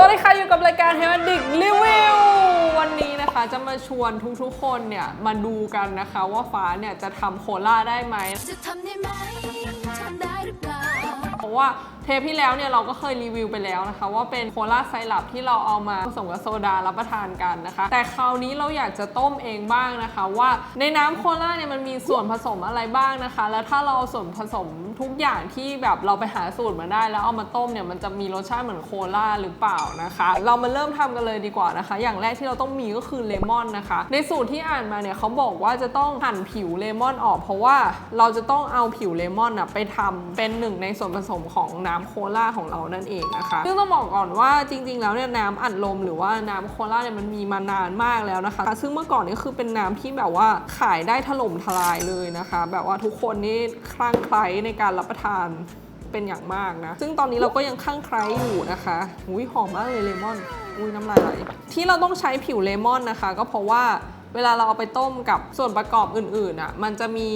วัสดีค่ะอยู่กับรายการเฮมันดิกรีวิววันนี้นะคะจะมาชวนทุกๆคนเนี่ยมาดูกันนะคะว่าฟ้าเนี่ยจะทำโคลาได้ไหมจะทำได้ไหมทำได้หรือเปล่าเพราะว่าเท ปที่แล้วเนี่ยเราก็เคยรีวิวไปแล้วนะคะ ว่าเป็นโคลาไซรัปที่เราเอามาผสมกับโซดารับประทานกันนะคะ แต่คราวนี้เราอยากจะต้มเองบ้างนะคะ ว่าในน้ำโคลาเนี่ยมันมีส่วนผสมอะไรบ้างนะคะ แล้วถ้าเราเอาส่วนผสมทุกอย่างที่แบบเราไปหาสูตรมาได้ แล้วเอามาต้มเนี่ยมันจะมีรสชาติเหมือนโคลาหรือเปล่านะคะ เรามาเริ่มทำกันเลยดีกว่านะคะ อย่างแรกที่เราต้องมีก็คือเลมอนนะคะ ในสูตรที่อ่านมาเนี่ยเขาบอกว่าจะต้องหั่นผิวเลมอนออก เพราะว่าเราจะต้องเอาผิวเลมอนอะไปทำเป็นหนึ่งในส่วนผสมของน้ำโคลาของเรานั่นเองนะคะ ซึ่งต้องบอกก่อนว่าจริง ๆ แล้วเนี่ยน้ำอัดลมหรือว่าน้ำโคลาเนี่ยมันมีมานานมากแล้วนะคะ ซึ่งเมื่อก่อนนี่คือเป็นน้ำที่แบบว่าขายได้ถล่มทลายเลยนะคะ แบบว่าทุกคนนี่คลั่งไคล้ในการรับประทานเป็นอย่างมากนะ ซึ่งตอนนี้เราก็ยังคลั่งไคล้อยู่นะคะอุ้ยหอมมากเลยเลมอนอุ้ยน้ำลายไหลที่เราต้องใช้ผิวเลมอนนะคะ ก็เพราะว่าเวลาเราเอาไปต้มกับส่วนประกอบอื่นๆอะ มันจะมี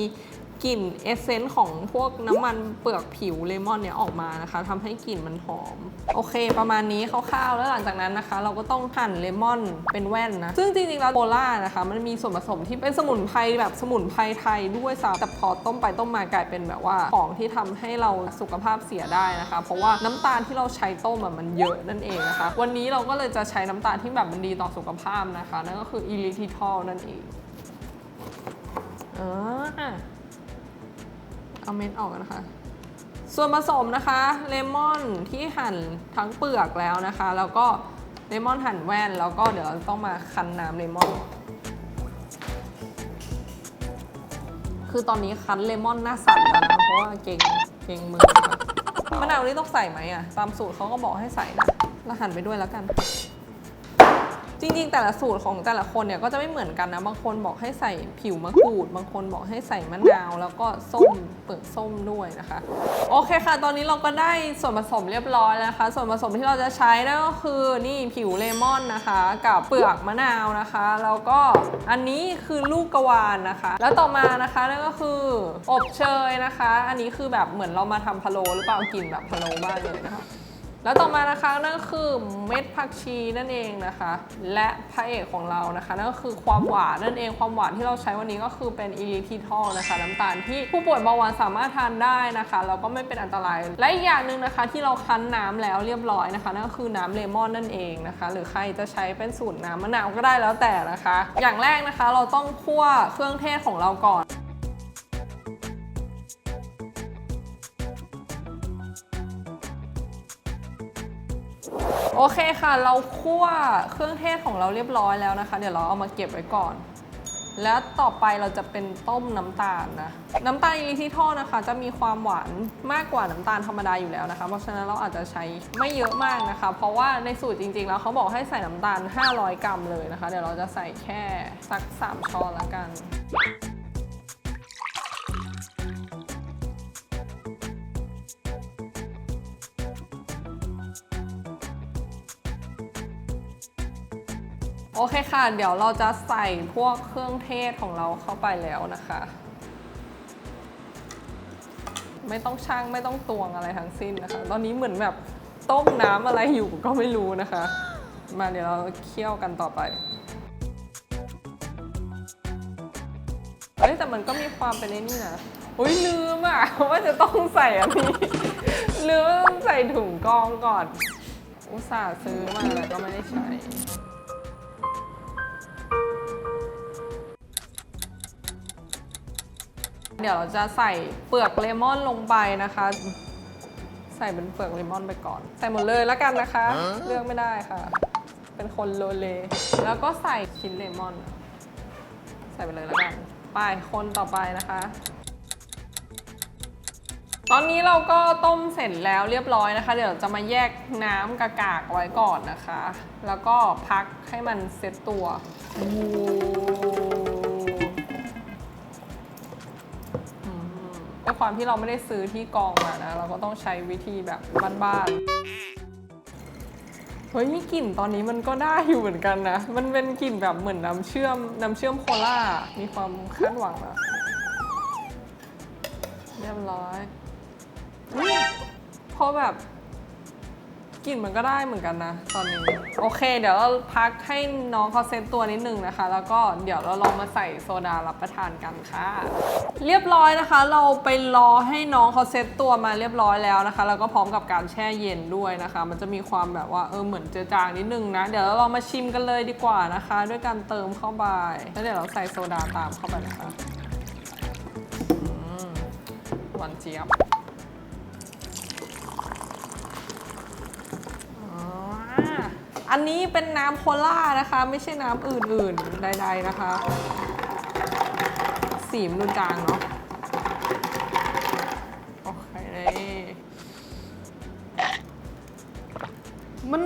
กลิ่นเอเซนต์ของพวกน้ำมันเปลือกผิวเลมอนเนี่ยออกมานะคะทำให้กลิ่นมันหอม โอเค ประมาณนี้คร่าวๆแล้วหลังจากนั้นนะคะ เราก็ต้องหั่นเลมอนเป็นแว่นนะ ซึ่งจริงๆแล้วโคล่านะคะ มันมีส่วนผสมที่เป็นสมุนไพรแบบสมุนไพรไทยด้วยซ้ำแต่พอต้มไปต้มมากลายเป็นแบบว่าของที่ทำให้เราสุขภาพเสียได้นะคะ เพราะว่าน้ำตาลที่เราใช้ต้มมันเยอะนั่นเองนะคะ วันนี้เราก็เลยจะใช้น้ำตาลที่แบบมันดีต่อสุขภาพนะคะ นั่นก็คืออิลิทิทอลนั่นเองอ่า เอาเม็ดออกนะคะ ส่วนผสมนะคะเลมอนที่หั่นทั้งเปลือกแล้วนะคะ แล้วก็เลมอนหั่นแว่น แล้วก็เดี๋ยวเราต้องมาคั้นน้ำเลมอน คือตอนนี้คั้นเลมอนหน้าสั่นแล้วนะเพราะว่าเก่งเก่งมือมะนาวนี่ต้องใส่ไหมอะตามสูตรเขาก็บอกให้ใส่นะแล้วหั่นไปด้วยแล้วกัน จริงๆ แต่ละสูตรของแต่ละคนเนี่ยก็จะไม่เหมือนกันนะ บางคนบอกให้ใส่ผิวมะกรูด บางคนบอกให้ใส่มะนาว แล้วก็ส้มเปลือกส้มด้วยนะคะ โอเคค่ะ ตอนนี้เราก็ได้ส่วนผสมเรียบร้อยแล้วนะคะ ส่วนผสมที่เราจะใช้นั่นก็คือนี่ผิวเลมอนนะคะ กับเปลือกมะนาวนะคะ แล้วก็อันนี้คือลูกกระวานนะคะ แล้วต่อมานะคะนั่นก็คืออบเชยนะคะ อันนี้คือแบบเหมือนเรามาทำพะโล้หรือเปล่ากลิ่นแบบพะโล้ากเลยนะคะ แล้วต่อมานะคะนั่นคือเม็ดผักชีนั่นเองนะคะ และพระเอกของเรานะคะนั่นก็คือความหวานนั่นเองความหวานที่เราใช้วันนี้ก็คือเป็นอิลิทิทอลนะคะน้ำตาลที่ผู้ป่วยเบาหวานสามารถทานได้นะคะแล้วก็ไม่เป็นอันตราย และอีกอย่างหนึ่งนะคะที่เราคั้นน้ำแล้วเรียบร้อยนะคะนั่นก็คือน้ำเลมอนนั่นเองนะคะ หรือใครจะใช้เป็นสูตรน้ำมะนาวก็ได้แล้วแต่นะคะ อย่างแรกนะคะเราต้องคั่วเครื่องเทศของเราก่อน โอเคค่ะ เราคั่วเครื่องเทศของเราเรียบร้อยแล้วนะคะ เดี๋ยวเราเอามาเก็บไว้ก่อน แล้วต่อไปเราจะเป็นต้มน้ำตาลนะ น้ำตาลอิลิทิทอลนะคะ จะมีความหวานมากกว่าน้ำตาลธรรมดาอยู่แล้วนะคะ เพราะฉะนั้นเราอาจจะใช้ไม่เยอะมากนะคะ เพราะว่าในสูตรจริงๆ แล้วเขาบอกให้ใส่น้ำตาล 500 กรัมเลยนะคะ เดี๋ยวเราจะใส่แค่สัก 3ช้อนละกัน โอเคค่ะ เดี๋ยวเราจะใส่พวกเครื่องเทศของเราเข้าไปแล้วนะคะ ไม่ต้องช่างไม่ต้องตวงอะไรทั้งสิ้นนะคะ ตอนนี้เหมือนแบบต้มน้ำอะไรอยู่ก็ไม่รู้นะคะ มาเดี๋ยวเราเคี่ยวกันต่อไปเฮ้ยแต่มันก็มีความเป็นไอ้นี่นะอุ้ยลืมอะว่าจะต้องใส่อันนี้ลืมใส่ถุงกองก่อน อุตส่าห์ซื้อมาแล้วก็ไม่ได้ใช้ เดี๋ยวเราจะใส่เปลือกเลมอนลงไปนะคะ ใส่เป็นเปลือกเลมอนไปก่อน ใส่หมดเลยแล้วกันนะคะ เลือกไม่ได้ค่ะ เป็นคนโลเล แล้วก็ใส่ชิ้นเลมอน ใส่ไปเลยแล้วกัน ไปคนต่อไปนะคะตอนนี้เราก็ต้มเสร็จแล้วเรียบร้อยนะคะ เดี๋ยวจะมาแยกน้ำกากากไว้ก่อนนะคะ แล้วก็พักให้มันเซ็ตตัวโอ้ ด้วยความที่เราไม่ได้ซื้อที่กองมานะ เราก็ต้องใช้วิธีแบบบ้านๆ เฮ้ยกลิ่นตอนนี้มันก็ได้อยู่เหมือนกันนะ มันเป็นกลิ่นแบบเหมือนน้ำเชื่อมน้ำเชื่อมโคล่า มีความคาดหวังนะเรียบร้อยอุ๊ยพอแบบ กลิ่นมันก็ได้เหมือนกันนะ ตอนนี้ โอเค เดี๋ยวเราพักให้น้องเขาเซตตัวนิดนึงนะคะ แล้วก็เดี๋ยวเราลองมาใส่โซดารับประทานกันค่ะ เรียบร้อยนะคะ เราไปรอให้น้องเขาเซตตัวมาเรียบร้อยแล้วนะคะ แล้วก็พร้อมกับการแช่เย็นด้วยนะคะ มันจะมีความแบบว่าเออเหมือนเจือจางนิดนึงนะ เดี๋ยวเราลองมาชิมกันเลยดีกว่านะคะ ด้วยการเติมเข้าไปแล้วเดี๋ยวเราใส่โซดาตามเข้าไปนะคะหวานเจี๊ยบ อันนี้เป็นน้ำโคล่านะคะ ไม่ใช่น้ำอื่นๆใดๆนะคะ สีมันดูจางเนาะ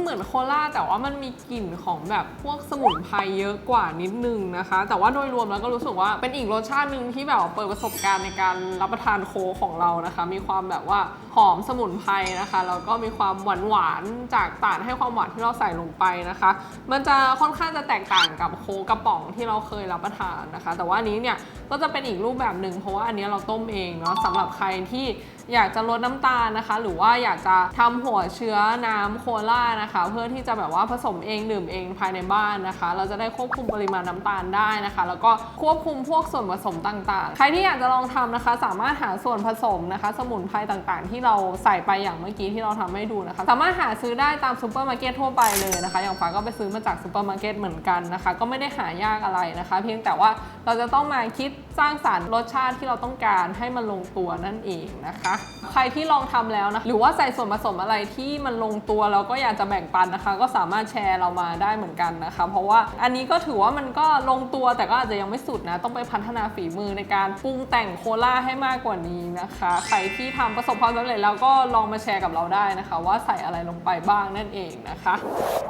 เหมือนโคล่าแต่ว่ามันมีกลิ่นของแบบพวกสมุนไพรเยอะกว่านิดนึงนะคะ แต่ว่าโดยรวมแล้วก็รู้สึกว่าเป็นอีกรสชาติหนึ่งที่แบบเปิดประสบการณ์ในการรับประทานโค้กของเรานะคะ มีความแบบว่าหอมสมุนไพรนะคะแล้วก็มีความหวานหวานจากต่านให้ความหวานที่เราใส่ลงไปนะคะ มันจะค่อนข้างจะแตกต่างกับโค้กกระป๋องที่เราเคยรับประทานนะคะ แต่ว่านนี้เนี่ยก็จะเป็นอีกรูปแบบหนึ่งเพราะว่าอันนี้เราต้มเองเนาะสำหรับใครที่ อยากจะลดน้ำตาลนะคะ หรือว่าอยากจะทำหัวเชื้อน้ำโคล่านะคะ เพื่อที่จะแบบว่าผสมเองดื่มเองภายในบ้านนะคะ เราจะได้ควบคุมปริมาณน้ำตาลได้นะคะ แล้วก็ควบคุมพวกส่วนผสมต่างๆ ใครที่อยากจะลองทำนะคะ สามารถหาส่วนผสมนะคะ สมุนไพรต่างๆ ที่เราใส่ไปอย่างเมื่อกี้ที่เราทำให้ดูนะคะ สามารถหาซื้อได้ตามซูเปอร์มาร์เก็ตทั่วไปเลยนะคะ อย่างฟ้าก็ไปซื้อมาจากซูเปอร์มาร์เก็ตเหมือนกันนะคะ ก็ไม่ได้หายากอะไรนะคะ เพียงแต่ว่าเราจะต้องมาคิดสร้างสรรค์รสชาติที่เราต้องการให้มันลงตัวนั่นเองนะคะใครที่ลองทำแล้วนะหรือว่าใส่ส่วนผสมอะไรที่มันลงตัวแล้วก็อยากจะแบ่งปันนะคะ ก็สามารถแชร์เรามาได้เหมือนกันนะคะ เพราะว่าอันนี้ก็ถือว่ามันก็ลงตัวแต่ก็อาจจะยังไม่สุดนะ ต้องไปพัฒนาฝีมือในการปรุงแต่งโคล่าให้มากกว่านี้นะคะ ใครที่ทำประสบความสำเร็จแล้วก็ลองมาแชร์กับเราได้นะคะ ว่าใส่อะไรลงไปบ้างนั่นเองนะคะ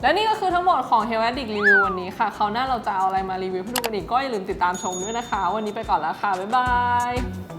และนี่ก็คือทั้งหมดของ h e l t h Addict Review วันนี้ค่ะคราวหน้าเราจะเอาอะไรมารีวิวให้ดูกันอีกก็อย่าลืมติดตามชมด้วยนะคะ วันนี้ไปก่อนแล้วค่ะบ๊ายบาย